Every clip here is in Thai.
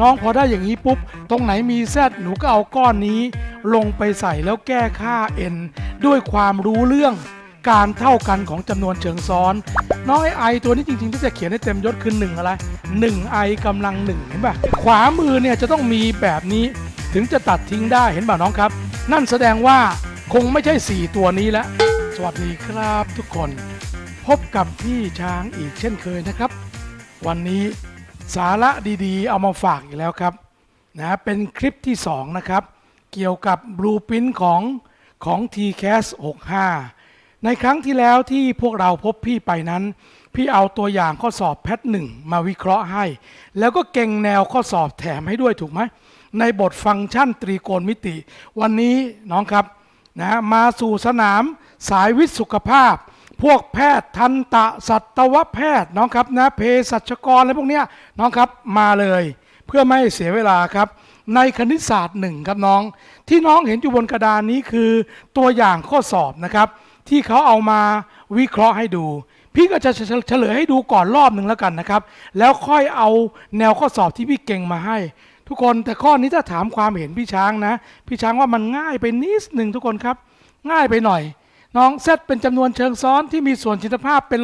น้องพอได้อย่างนี้ปุ๊บ ตรงไหนมีแซดหนูก็เอาก้อนนี้ ลงไปใส่แล้วแก้ค่า n ด้วยความรู้เรื่องการเท่ากันของจำนวนเชิงซ้อน น้องไอไอตัวนี้จริงๆที่จะเขียนให้เต็มยศคือ1อะไร1ไอกำลังหนึ่งเห็นป่ะขวามือเนี่ยจะต้องมีแบบนี้ถึงจะตัดทิ้งได้เห็นป่ะน้องครับ นั่นแสดงว่าคงไม่ใช่ 4 ตัวนี้แล้วสวัสดีครับทุกคน พบกับพี่ช้างอีกเช่นเคยนะครับ วันนี้ สาระดีๆ เอามาฝากอีกแล้วครับนะเป็นคลิปที่ 2 นะครับ เกี่ยวกับบลูพิ n ของของ TCAS 65 ในครั้งที่แล้วที่พวกเราพบพี่ไปนั้น พี่เอาตัวอย่างข้อสอบแพทหนึ่งมาวิเคราะห์ให้ แล้วก็เก่งแนวข้อสอบแถมให้ด้วยถูกไหม ในบทฟังก์ชันตรีโกณมิติ วันนี้น้องครับนะมาสู่สนามสายวิทย์สุขภาพ พวกแพทย์ทันตะสัตวแพทย์น้องครับนะเภสัชกรอะไรพวกเนี้ยน้องครับมาเลย เพื่อไม่เสียเวลาครับ ในคณิตศาสตร์หนึ่งครับน้อง ที่น้องเห็นอยู่บนกระดานนี้คือตัวอย่างข้อสอบนะครับ ที่เขาเอามาวิเคราะห์ให้ดู พี่ก็จะเฉลยให้ดูก่อนรอบหนึ่งแล้วกันนะครับ แล้วค่อยเอาแนวข้อสอบที่พี่เก่งมาให้ทุกคนแต่ข้อนี้ถ้าถามความเห็นพี่ช้างนะ พี่ช้างว่ามันง่ายไปนิดหนึ่งทุกคนครับ ง่ายไปหน่อย น้องเซตเป็นจำนวนเชิงซ้อนที่มีส่วนชินภาพเป็น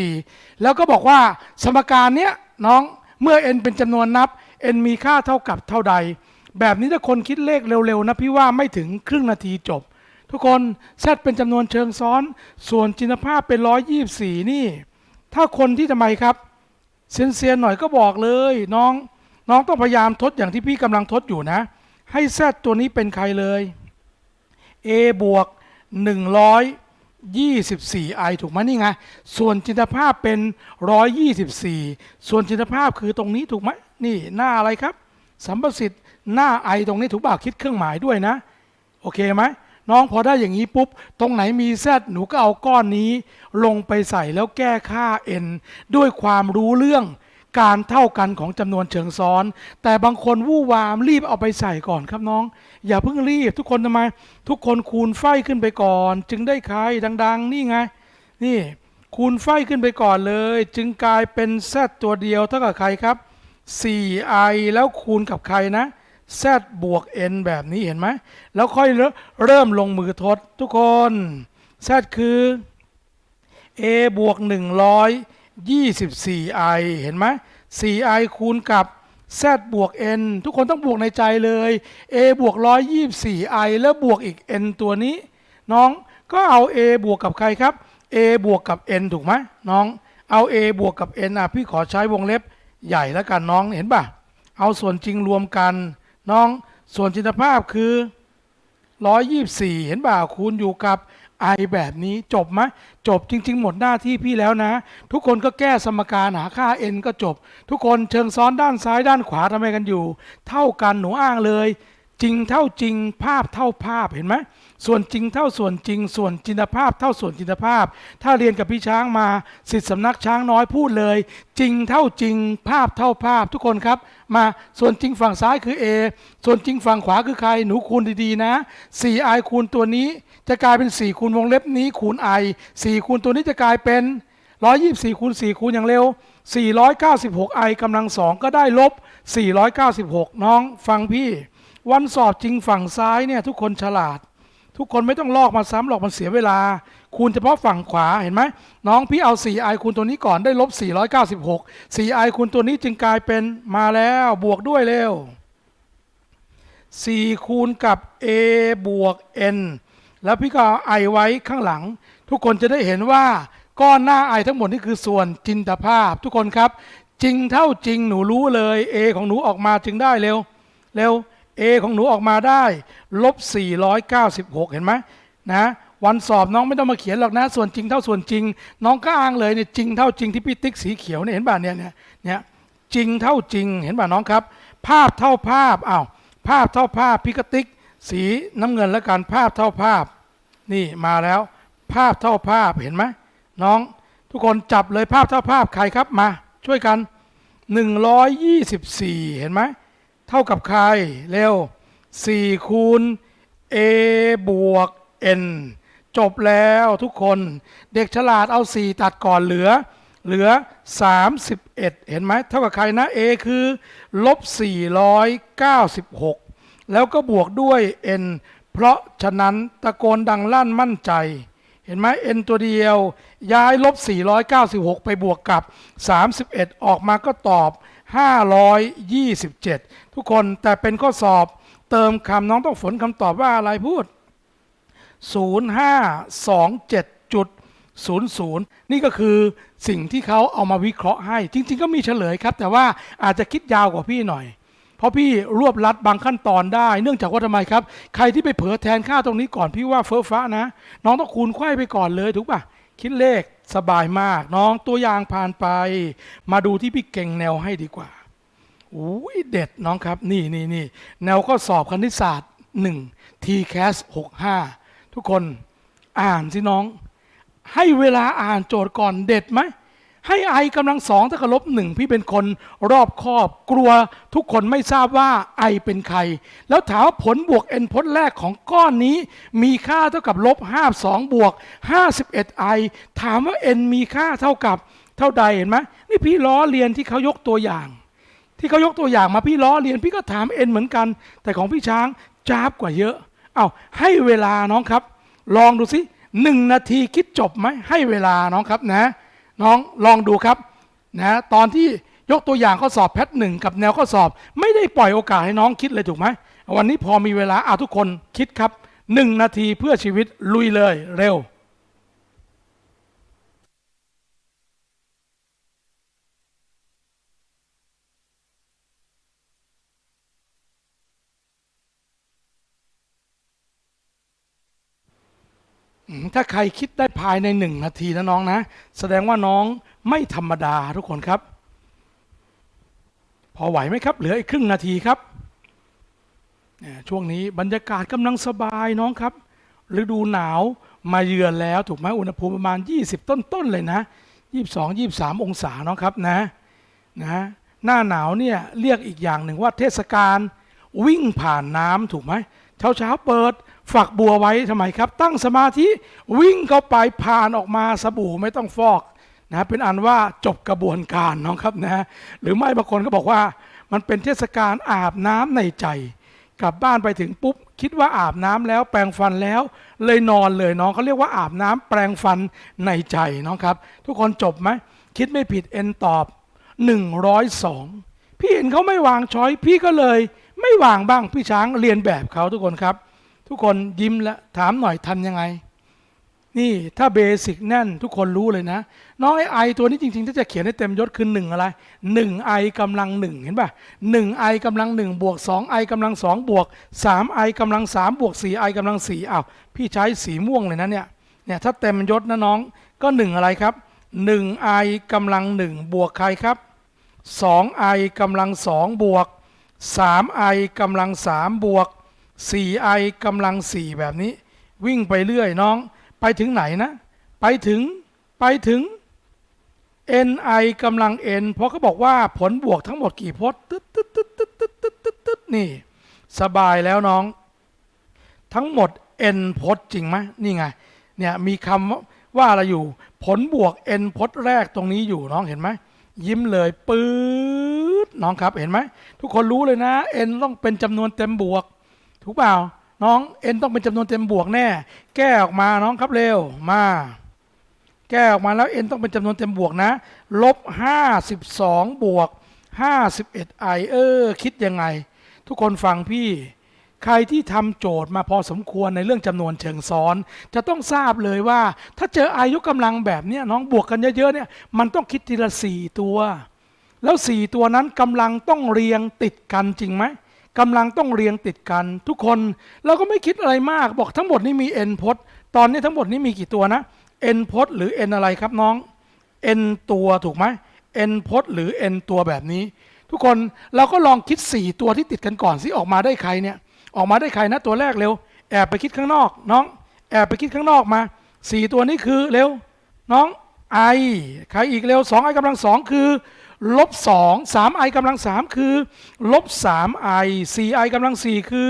124 แล้วก็บอกว่าสมการเนี้ยน้องเมื่อ n เป็นจำนวนนับ n มีค่าเท่ากับเท่าใด แบบนี้ถ้าคนคิดเลขเร็วๆนะพี่ว่าไม่ถึงครึ่งนาทีจบ ทุกคนเซตเป็นจำนวนเชิงซ้อน ส่วนจินภาพเป็น 124 นี่ ถ้าคนที่ทำไมครับเซียนเซียนๆหน่อยก็บอกเลยน้องน้องต้องพยายามทดอย่างที่พี่กำลังทดอยู่นะ ให้แซตัวนี้เป็นใครเลย a บวก 124 i ถูกไหมนี่ไง ส่วนจินตภาพเป็น 124 ส่วนจินตภาพคือตรงนี้ถูกไหมนี่หน้าอะไรครับ สัมประสิทธิ์หน้า i ตรงนี้ถูกบ่าคิดเครื่องหมายด้วยนะ โอเคไหมน้องพอได้อย่างนี้ปุ๊บ ตรงไหนมีแซหนูก็เอาก้อนนี้ ลงไปใส่แล้วแก้ค่า n ด้วยความรู้เรื่อง การเท่ากันของจำนวนเชิงซ้อน แต่บางคนวู่วามรีบเอาไปใส่ก่อนครับน้อง อย่าเพิ่งรีบ ทุกคนทำไม ทุกคนคูณไฟขึ้นไปก่อน จึงได้ใครดัง ๆ นี่ไง นี่ คูณไฟขึ้นไปก่อนเลย จึงกลายเป็น z ตัวเดียวเท่ากับใครครับ 4i แล้วคูณกับใครนะ z บวก n แบบนี้เห็นไหมแล้วค่อยเริ่มลงมือทดทุกคน z คือ a บวก 24i เห็นไหม 4i คูณกับ z บวก n ทุกคนต้องบวกในใจเลย a บวก 124i แล้วบวกอีก n ตัวนี้ น้องก็เอา a บวกกับใครครับ a บวกกับ n ถูกไหมน้องเอา a บวกกับ n อะพี่ขอใช้วงเล็บใหญ่แล้วกันน้องเห็นป่ะ เอาส่วนจริงรวมกัน น้องส่วนจินตภาพคือ 124 เห็นป่าคูณอยู่กับ ไอแบบนี้จบไหมจบจริง ๆ หมดหน้าที่พี่แล้วนะ ทุกคนก็แก้สมการหาค่า n ก็จบ ทุกคนเชิงซ้อนด้านซ้ายด้านขวาทำไมกันอยู่ เท่ากันหนูอ้างเลย จริงเท่าจริงภาพเท่าภาพเห็นไหมส่วนจริงเท่าส่วนจริง ส่วนจินตภาพเท่าส่วนจินตภาพ ถ้าเรียนกับพี่ช้างมาสิทธิสำนักช้างน้อยพูดเลย จริงเท่าจริง ภาพเท่าภาพทุกคนครับ มาส่วนจริงฝั่งซ้ายคือ A ส่วนจริงฝั่งขวาคือใครหนูคูณดีๆนะ 4i คูณตัวนี้ จะกลายเป็น 4 คูณวงเล็บนี้คูณ i 4 คูณตัวนี้จะกลายเป็น 124คูณ4คูณอย่างเร็ว 496i กำลังสองก็ได้ลบ 496 น้องฟังพี่ วันสอบจริงฝั่งซ้ายเนี่ยทุกคนฉลาด ทุกคนไม่ต้องลอกมาซ้ำหรอกมันเสียเวลา คูณเฉพาะฝั่งขวาเห็นไหมน้องพี่เอา 4i คูณตัวนี้ก่อนได้ลบ 496 4i คูณตัวนี้จึงกลายเป็นมาแล้วบวกด้วยเร็ว 4 คูณกับ a บวก n แล้วพี่ก็เอา i ไว้ข้างหลัง ทุกคนจะได้เห็นว่าก้อนหน้า i ทั้งหมดนี่คือส่วนจินตภาพ ทุกคนครับ จริงเท่าจริงหนูรู้เลย a ของหนูออกมาจึงได้เร็วเร็ว a ของหนูออกมาได้ลบ496 เห็นไหมนะวันสอบน้องไม่ต้องมาเขียนหรอกนะ ส่วนจริงเท่าส่วนจริง น้องก็อ้างเลยเนี่ยจริงเท่าจริงที่พี่ติ๊กสีเขียวเนี่ยเห็นป่ะเนี่ยเนี่ยเนี่ยจริงเท่าจริงเห็นป่ะน้องครับ ภาพเท่าภาพอ้าวภาพเท่าภาพพี่กติ๊กสีน้ำเงินแล้วกันภาพเท่าภาพ นี่มาแล้ว ภาพเท่าภาพเห็นไหมน้องทุกคนจับเลยภาพเท่าภาพใครครับมา ช่วยกัน 124 เห็นไหม เท่ากับใครเร็ว 4 คูณ a บวก n จบแล้วทุกคนเด็กฉลาดเอา 4 ตัดก่อนเหลือ เหลือ 31 เห็นไหมเท่ากับใครนะ a คือลบ496 แล้วก็บวกด้วย n เพราะฉะนั้นตะโกนดังลั่นมั่นใจ เห็นไหม n ตัวเดียว ย้ายลบ496 ไปบวกกับ 31 ออกมาก็ตอบ 527 ทุกคนแต่เป็นข้อสอบเติมคำน้องต้องฝนคำตอบว่าอะไรพูด 0527.00 นี่ก็คือสิ่งที่เขาเอามาวิเคราะห์ให้ จริง ๆ ก็มีเฉลยครับ แต่ว่าอาจจะคิดยาวกว่าพี่หน่อย เพราะพี่รวบลัดบางขั้นตอนได้ เนื่องจากว่าทำไมครับ ใครที่ไปเผลอแทนค่าตรงนี้ก่อนพี่ว่าเฟ้อฟ้านะ น้องต้องคูณไข้ไปก่อนเลยถูกปะคิดเลข สบายมาก น้องตัวอย่างผ่านไป มาดูที่พี่เก่งแนวให้ดีกว่าอุ้ยเด็ดน้องครับ นี่นี่นี่แนวข้อสอบคณิตศาสตร์1 TCAS 65 ทุกคนอ่านสิน้อง ให้เวลาอ่านโจทย์ก่อนเด็ดไหม ให้ไอกำลังสองถ้ากับลบหนึ่งพี่เป็นคนรอบคอบกลัวทุกคนไม่ทราบว่าไอเป็นใคร แล้วถามว่าผลบวก n พจน์แรกของก้อนนี้ มีค่าเท่ากับลบ52บวก51ไอถามว่า n มีค่าเท่ากับเท่าใดเห็นไหมนี่พี่ล้อเรียนที่เขายกตัวอย่าง ที่เขายกตัวอย่างมาพี่ล้อเรียนพี่ก็ถามเอ็นเหมือนกัน แต่ของพี่ช้างจ้าบกว่าเยอะเอาให้เวลาน้องครับ ลองดูสิหนึ่งนาทีคิดจบไหมให้เวลาน้องครับนะ น้องลองดูครับนะตอนที่ยกตัวอย่างข้อสอบแพทหนึ่งกับแนวข้อสอบ ไม่ได้ปล่อยโอกาสให้น้องคิดเลยถูกไหมวันนี้พอมีเวลาเอาทุกคนคิดครับหนึ่งนาทีเพื่อชีวิตลุยเลยเร็ว อืม ถ้าใครคิดได้ภายในหนึ่งนาทีนะน้องนะ แสดงว่าน้องไม่ธรรมดาทุกคนครับ พอไหวไหมครับ เหลืออีกครึ่งนาทีครับ ช่วงนี้บรรยากาศกำลังสบายน้องครับ ฤดูหนาวมาเยือนแล้วถูกไหมอุณหภูมิประมาณ 20 ต้นๆเลยนะ 22 23 องศาน้องครับนะนะหน้าหนาวเนี่ยเรียกอีกอย่างหนึ่งว่าเทศกาลวิ่งผ่านน้ำถูกไหม เช้าเช้าเปิดฝักบัวไว้ทำไมครับ ตั้งสมาธิวิ่งเข้าไปผ่านออกมาสบู่ไม่ต้องฟอกนะเป็นอันว่าจบกระบวนการน้องครับนะหรือไม่บางคนก็บอกว่า มันเป็นเทศกาลอาบน้ำในใจ กลับบ้านไปถึงปุ๊บ คิดว่าอาบน้ำแล้วแปรงฟันแล้ว เลยนอนเลยน้องเขาเรียกว่าอาบน้ำแปรงฟันในใจน้องครับ ทุกคนจบไหมคิดไม่ผิดเอ็นตอบ 102 พี่เห็นเขาไม่วางช้อยพี่ก็เลย ไม่วางบ้างพี่ช้างเรียนแบบเขาทุกคนครับ ทุกคนยิ้มแล้วถามหน่อยทันยังไง นี่ถ้าเบสิกแน่นทุกคนรู้เลยนะ น้องไอไอตัวนี้จริงๆ ถ้าจะเขียนให้เต็มยศคือหนึ่งอะไรหนึ่งไอกำลังหนึ่งเห็นป่ะหนึ่งไอกำลังหนึ่งบวกสองไอกำลังสองบวกสามไอกำลังสามบวกสี่ไอกำลังสี่อ้าวพี่ใช้สีม่วงเลยนะเนี่ยเนี่ยถ้าเต็มยศนะน้องก็หนึ่งอะไรครับหนึ่งไอกำลังหนึ่งบวกใครครับสองไอกำลังสองบวก สามไอกำลังสามบวก 4i กำลัง 4 แบบนี้ วิ่งไปเรื่อยน้อง ไปถึงไหนนะ ไปถึงไปถึง ni กำลัง n เพราะเขาบอกว่าผลบวกทั้งหมดกี่พจน์ตึ๊ดตึ๊ดตึ๊ดตึ๊ดตึ๊ดตึ๊ดตึ๊ดตึ๊ดนี่ สบายแล้วน้อง ทั้งหมด n พจน์จริงไหมนี่ไงเนี่ยมีคำว่าอะไรอยู่ ผลบวก n พจน์แรกตรงนี้อยู่น้องเห็นไหมยิ้มเลยปื๊ด น้องครับเห็นไหมทุกคนรู้เลยนะ n ต้องเป็นจำนวนเต็มบวก ถูกเปล่า น้อง n ต้องเป็นจำนวนเต็มบวกแน่ แก้ออกมาน้องครับเร็วมา แก้ออกมาแล้ว n ต้องเป็นจำนวนเต็มบวกนะลบ52บวก 51 i เออคิดยังไง ทุกคนฟังพี่ใครที่ทำโจทย์มาพอสมควรในเรื่องจำนวนเชิงซ้อน จะต้องทราบเลยว่า ถ้าเจออายุกำลังแบบนี้น้องบวกกันเยอะๆเนี่ยมันต้องคิดทีละสี่ตัว แล้วสี่ตัวนั้นกำลังต้องเรียงติดกันจริงไหมกำลังต้องเรียงติดกัน ทุกคนเราก็ไม่คิดอะไรมากบอกทั้งหมดนี้มี n พจน์ตอนนี้ทั้งหมดนี้มีกี่ตัวนะ n พจน์หรือ n อะไรครับน้อง n ตัวถูกไหม n พจน์หรือ n ตัวแบบนี้ ทุกคนเราก็ลองคิด 4 ตัวที่ติดกันก่อนสิออกมาได้ใครเนี่ยออกมาได้ใครนะตัวแรกเร็ว แอบไปคิดข้างนอก น้อง แอบไปคิดข้างนอกมา 4 ตัวนี้คือเร็ว น้อง i ใครอีกเร็ว2 i กำลังสองคือ ลบ2 3 i กำลัง3คือลบ3 i 4 i กำลัง4คือ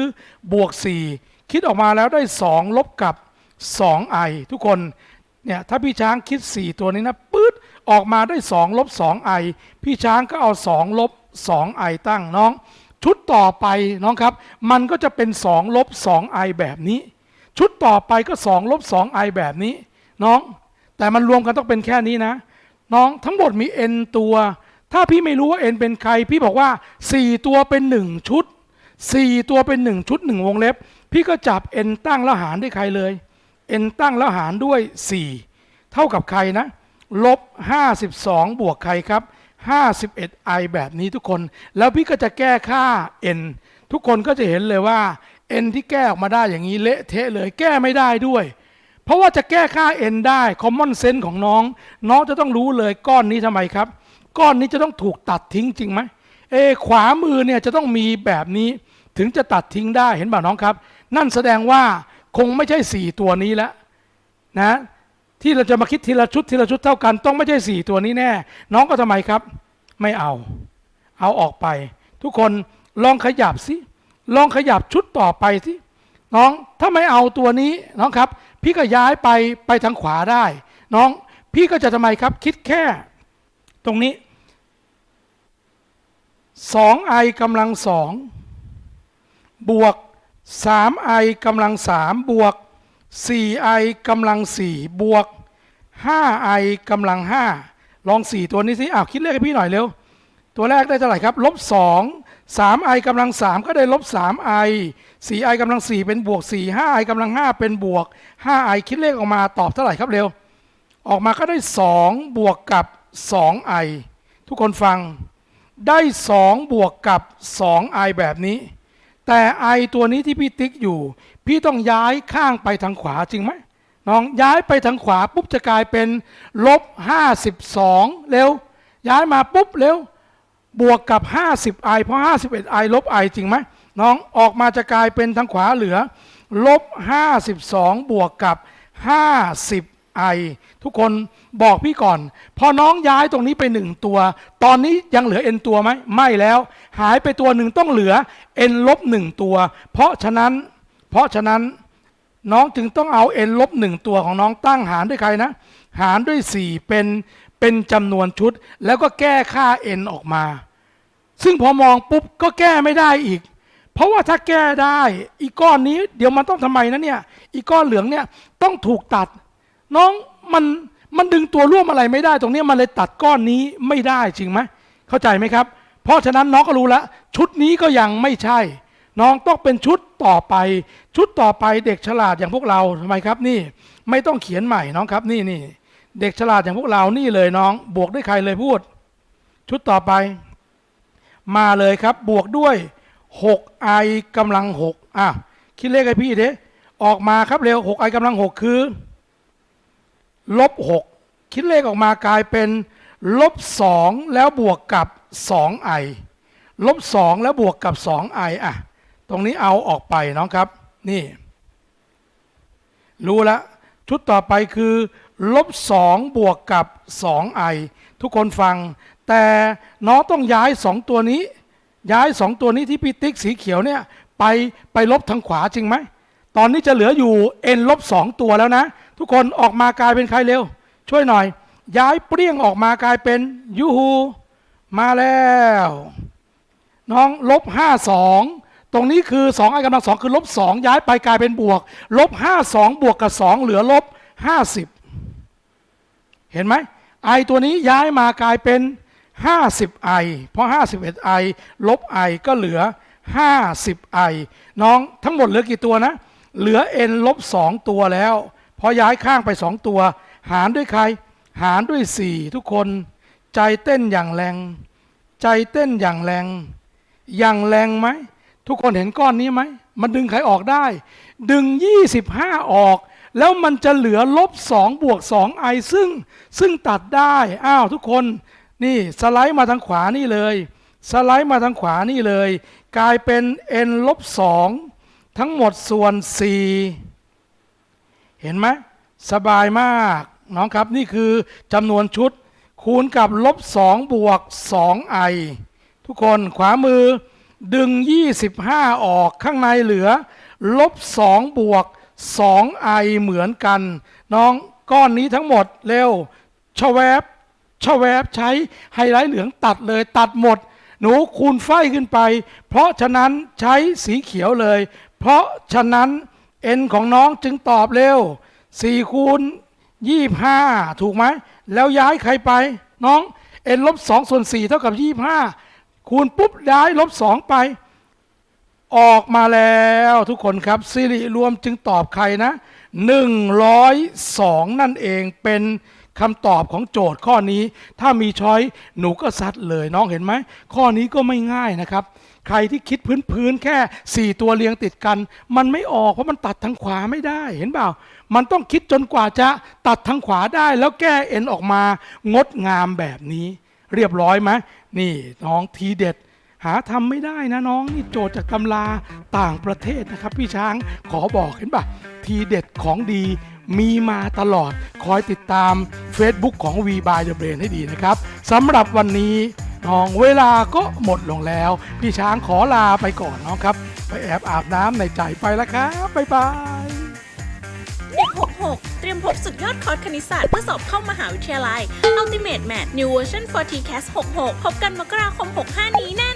บวก4คิดออกมาแล้วได้2ลบกับ 2i ทุกคนเนี่ยถ้าพี่ช้างคิด4ตัวนี้นะปื๊ดออกมาได้2ลบ2ไอพี่ช้างก็เอา2ลบ2ไอตั้งน้อง ชุดต่อไปน้องครับ มันก็จะเป็น2ลบ2ไอแบบนี้ ชุดต่อไปก็2ลบ2ไอแบบนี้ น้อง แต่มันรวมกันต้องเป็นแค่นี้นะ น้องทั้งหมดมี n ตัว ถ้าพี่ไม่รู้ว่า n เป็นใคร พี่บอกว่า 4 ตัวเป็น 1 ชุด 4 ตัวเป็น 1 ชุด 1 วงเล็บ พี่ก็จับ n ตั้งแล้วหารด้วยใครเลย n ตั้งแล้วหารด้วย 4 เท่ากับใครนะลบ 52 บวกใครครับ 51 i แบบนี้ทุกคน แล้วพี่ก็จะแก้ค่า n ทุกคนก็จะเห็นเลยว่า n ที่แก้ออกมาได้อย่างนี้เละเทะเลยแก้ไม่ได้ด้วย เพราะว่าจะแก้ค่า n ได้ common sense ของน้อง น้องจะต้องรู้เลยก้อนนี้ทำไมครับ ก้อนนี้จะต้องถูกตัดทิ้งจริงไหมเอขวามือเนี่ยจะต้องมีแบบนี้ถึงจะตัดทิ้งได้เห็นป่ะน้องครับ นั่นแสดงว่าคงไม่ใช่ 4 ตัวนี้แล้วนะที่เราจะมาคิดทีละชุดทีละชุดเท่ากัน ต้องไม่ใช่ 4 ตัวนี้แน่ น้องก็ทำไมครับ ไม่เอา เอาออกไป ทุกคนลองขยับสิลองขยับชุดต่อไปสิน้องถ้าไม่เอาตัวนี้น้องครับ พี่ก็ย้ายไปไปทางขวาได้ น้องพี่ก็จะทำไมครับ คิดแค่ ตรงนี้ 2i กำลังสองบวก 3i กำลังสามบวก 4i กำลังสี่บวก 5i กำลังห้าลอง4ตัวนี้สิอ้าวคิดเลขให้พี่หน่อยเร็ว ตัวแรกได้เท่าไหร่ครับลบ2 3i กำลัง3ก็ได้ลบ 3i 4i กำลัง4เป็นบวก4 5i กำลัง5เป็นบวก 5i คิดเลขออกมาตอบเท่าไหร่ครับเร็ว ออกมาก็ได้2บวกกับ 2i ทุกคนฟังได้ 2 บวกกับ 2i แบบนี้ แต่ i ตัวนี้ที่พี่ติ๊กอยู่ พี่ต้องย้ายข้างไปทางขวาจริงไหมน้องย้ายไปทางขวาปุ๊บจะกลายเป็นลบ 52 เร็ว ย้ายมาปุ๊บเร็ว บวกกับ 50i เพราะ 51i ลบ i จริงไหมน้องออกมาจะกลายเป็นทางขวาเหลือลบ 52 บวกกับ 50i ทุกคนบอกพี่ก่อน พอน้องย้ายตรงนี้ไปหนึ่งตัว ตอนนี้ยังเหลือ n ตัวไหมไม่แล้ว หายไปตัวหนึ่งต้องเหลือ n ลบหนึ่งตัว เพราะฉะนั้น เพราะฉะนั้นน้องจึงต้องเอา n ลบหนึ่งตัวของน้องตั้งหารด้วยใครนะ หารด้วย 4 เป็นเป็นจำนวนชุด แล้วก็แก้ค่า n ออกมา ซึ่งพอมองปุ๊บก็แก้ไม่ได้อีก เพราะว่าถ้าแก้ได้ อีกก้อนนี้เดี๋ยวมันต้องทำไมนะเนี่ย อีกก้อนเหลืองเนี่ยต้องถูกตัด น้องมันมันดึงตัวร่วมอะไรไม่ได้ตรงนี้มันเลยตัดก้อนนี้ไม่ได้จริงไหมเข้าใจไหมครับ เพราะฉะนั้นน้องก็รู้แล้วชุดนี้ก็ยังไม่ใช่ น้องต้องเป็นชุดต่อไป ชุดต่อไปเด็กฉลาดอย่างพวกเราทำไมครับนี่ ไม่ต้องเขียนใหม่น้องครับนี่นี่เด็กฉลาดอย่างพวกเรานี่เลยน้อง บวกด้วยใครเลยพูด ชุดต่อไป มาเลยครับ บวกด้วย 6i กำลัง6อะคิดเลขให้พี่เด้ออกมาครับเร็ว 6i กำลัง 6 คือ ลบ6คิดเลขออกมากลายเป็นลบ2แล้วบวกกับ 2i ลบ2แล้วบวกกับ 2i อะ ตรงนี้เอาออกไปน้องครับ นี่ รู้แล้วชุดต่อไปคือลบ2บวกกับ 2i ทุกคนฟัง แต่น้องต้องย้าย 2 ตัวนี้ ย้าย 2 ตัวนี้ที่พี่ติ๊กสีเขียวเนี่ย ไปไปลบทางขวาจริงไหม ตอนนี้จะเหลืออยู่ n ลบ2ตัวแล้วนะ ทุกคนออกมากลายเป็นใครเร็ว ช่วยหน่อย ย้ายเปรี้ยงออกมากลายเป็นยูฮูมาแล้ว น้องลบ52ตรงนี้คือ2ไอกำลังสองคือลบ2ย้ายไปกลายเป็นบวกลบ52บวกกับ2เหลือลบ50เห็นไหมไอตัวนี้ย้ายมากลายเป็น 50i เพราะ 51i ลบ i ก็เหลือ 50i น้องทั้งหมดเหลือกี่ตัวนะ เหลือ n ลบ2ตัวแล้ว พอย้ายข้างไป2ตัว หารด้วยใคร หารด้วย 4 ทุกคน ใจเต้นอย่างแรง ใจเต้นอย่างแรง อย่างแรงไหม ทุกคนเห็นก้อนนี้ไหม มันดึงใครออกได้ ดึง 25 ออก แล้วมันจะเหลือลบ2บวก2ไอซึ่ง ซึ่งตัดได้ อ้าวทุกคน นี่สไลด์มาทางขวานี่เลย สไลด์มาทางขวานี่เลย กลายเป็น n ลบ2 ทั้งหมดส่วน 4 เห็นไหมสบายมากน้องครับนี่คือจำนวนชุด คูณกับลบ 2 บวก 2 i ทุกคนขวามือดึง 25 ออกข้างในเหลือ ลบ 2 บวก 2i เหมือนกัน น้องก้อนนี้ทั้งหมดเร็วชแวบชแวบใช้ไฮไลท์เหลืองตัดเลยตัดหมด หนูคูณไฟขึ้นไป เพราะฉะนั้นใช้สีเขียวเลย เพราะฉะนั้น n ของน้องจึงตอบเร็ว4คูณ25 ถูกไหม แล้วย้ายใครไป น้อง n ลบ2ส่วน4เท่ากับ 25 คูณปุ๊บย้ายลบ 2 ไป ออกมาแล้วทุกคนครับสิริรวมจึงตอบใครนะ 102 นั่นเองเป็นคำตอบของโจทย์ข้อนี้ ถ้ามีช้อยหนูก็ซัดเลยน้องเห็นไหม ข้อนี้ก็ไม่ง่ายนะครับ ใครที่คิดพื้นๆแค่ 4 ตัวเรียงติดกัน มันไม่ออกเพราะมันตัดทางขวาไม่ได้เห็นเปล่า มันต้องคิดจนกว่าจะตัดทางขวาได้ แล้วแก้เอ็นออกมางดงามแบบนี้ เรียบร้อยไหมนี่น้องทีเด็ด หาทำไม่ได้นะน้องนี่โจทย์จากตำราต่างประเทศนะครับ พี่ช้างขอบอกเห็นปะทีเด็ดของดีมีมาตลอด คอยติดตาม Facebook ของ V by the Brain ให้ดีนะครับสำหรับวันนี้ น้องเวลาก็หมดลงแล้ว พี่ช้างขอลาไปก่อนน้องครับ ไปแอบอาบน้ำในใจไปแล้วครับบ๊ายบายเด็ก66 เตรียมพบสุดยอดคอร์สคณิตศาสตร์เพื่อสอบเข้ามหาวิทยาลัย Ultimate Math New Version for TCAS 66 พบกันมกราคม 65 นี้แน่